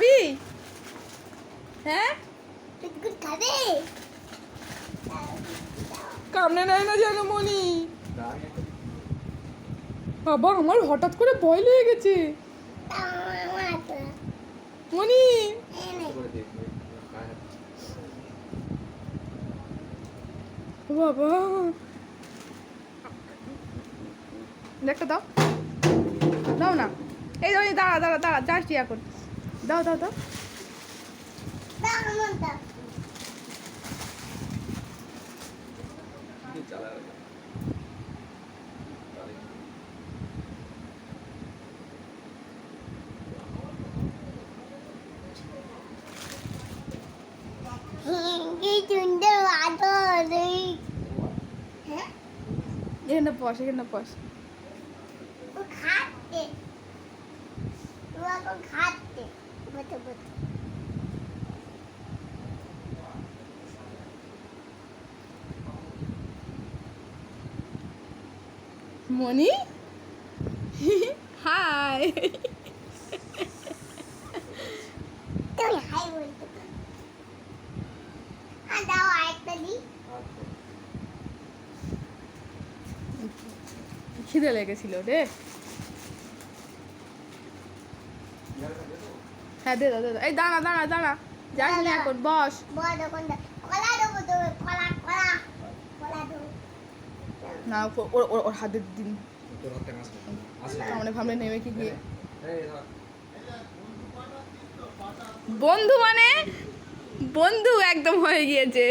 খাবি? হ্যাঁ? কামড়ে নেয় না যেন মনি। বাবা, আমার হঠাৎ করে ভয় লেগে গেছে। মনি। বাবা। দেখো দাও। দাও না। এই, দাঁড়া দাঁড়া দাঁড়া, যাচ্ছি এখন। দাও দাও দাও। এখানে বস এখানে বস খাচ্ছে। খাচ্ছে বসে বসে মনি হাই খিদে লেগেছিল রে। হ্যাঁ দে দাও দে এই দাঁড়া দাঁড়া দাঁড়া। যাস না এখন বস। বড় দোকানটা কলা দেবো কলা কলা। কলা দেবো। না ওর ওর- ওর হাতের দিন। সামনে ফামনে নেমে কি গিয়ে? বন্ধু মানে? বন্ধু একদম হয়ে গিয়েছে।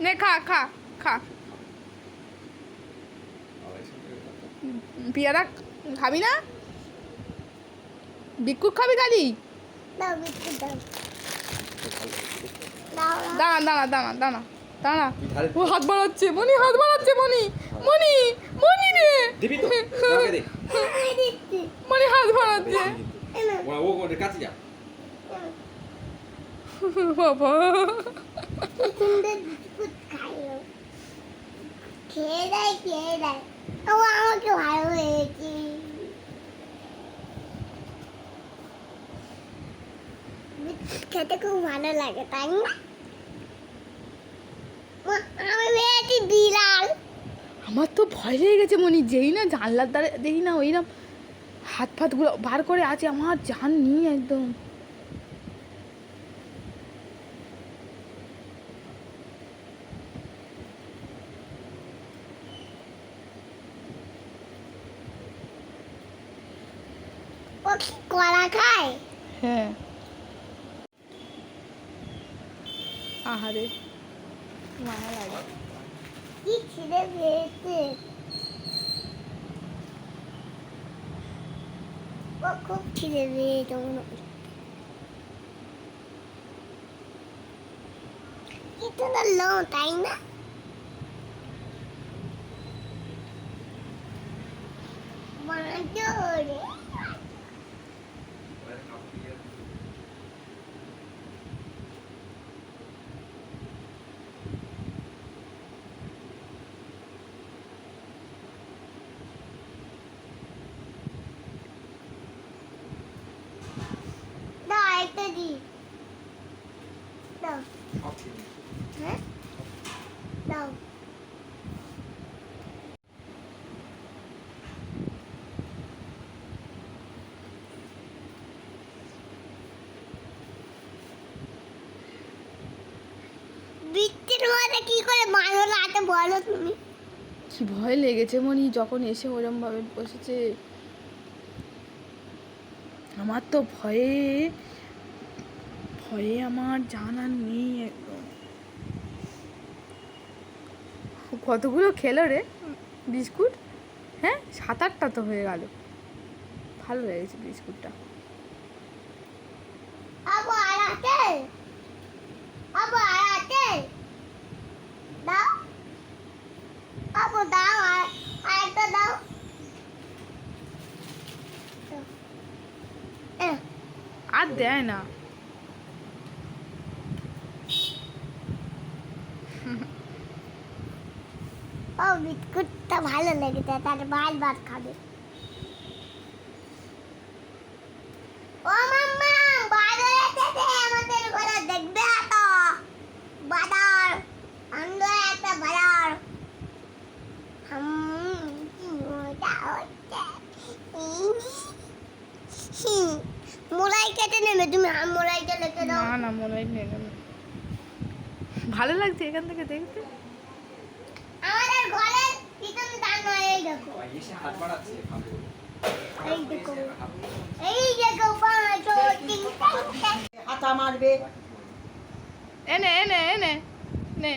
নে খা খা খা। পিয়ারা খাবি না? বিক্ষুক খাবি খালি? দাও বিস্কুট দাঁড়া দাঁড়া দাঁড়া দাঁড়া দাঁড়া ও হাত বাড়াচ্ছে মনি হাত বাড়াচ্ছে মনি মনি মনি রে। মনি হাত বাড়াচ্ছে। এনে ও করে কাছে যা। বাবা। খেয়ে দেয় খেয়ে দেয় ও আমাকে ভালো হয়েছে খেতে খুব ভালো লাগে তাই না? আমার তো ভয় লেগে গেছে মনি যেই না জানলার দ্বারে দেখি না ওইরকম হাত ফাতগুলো বার করে আছে আমার জান নিয়ে একদম। কলা খায়? হ্যাঁ। আহারে মায়া লাগে। কি ছিঁড়ে পেয়েছে ও খুব ছিঁড়ে পেয়েছে মনে হয়। কি সুন্দর লো তাই না বাঁদর দাও আরেকটা দি দাও হ্যাঁ দাও বৃষ্টির মধ্যে কি করে বাঁধো রাতে বলো তুমি। কি ভয় লেগেছে মনি, যখন এসে ওরম ভাবে বসেছে। আমার তো ভয়ে ভয়ে আমার জানা নেই একদম। কতগুলো খেলো রে? বিস্কুট? হ্যাঁ সাত আটটা তো হয়ে গেল। ভালো লেগেছে বিস্কুটটা। দেয় না। ও, বিস্কুটটা ভালো লেগেছে, তার বারবার খাবে। ও, মাম্মা বাজার এসেছে আমাদের ঘরে দেখবে তো। বাজার আনলো একটা বাজার হুম, কি মজা হচ্ছে হুম, মোলাই কেটে নেবে তুমি আম মোলাইটা লেখে না দাও না মনে হয় নেই না। ভালো লাগছে এখান থেকে দেখতে আমাদের ঘরের পিছন দান এই দেখো এসে হাত বাড়াচ্ছে এই দেখো এই দেখো পাঁচ হাতা মারবে এনে এনে এনে নে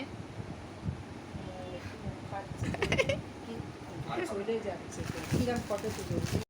চলে যাচ্ছে কিরম ফটো তুলে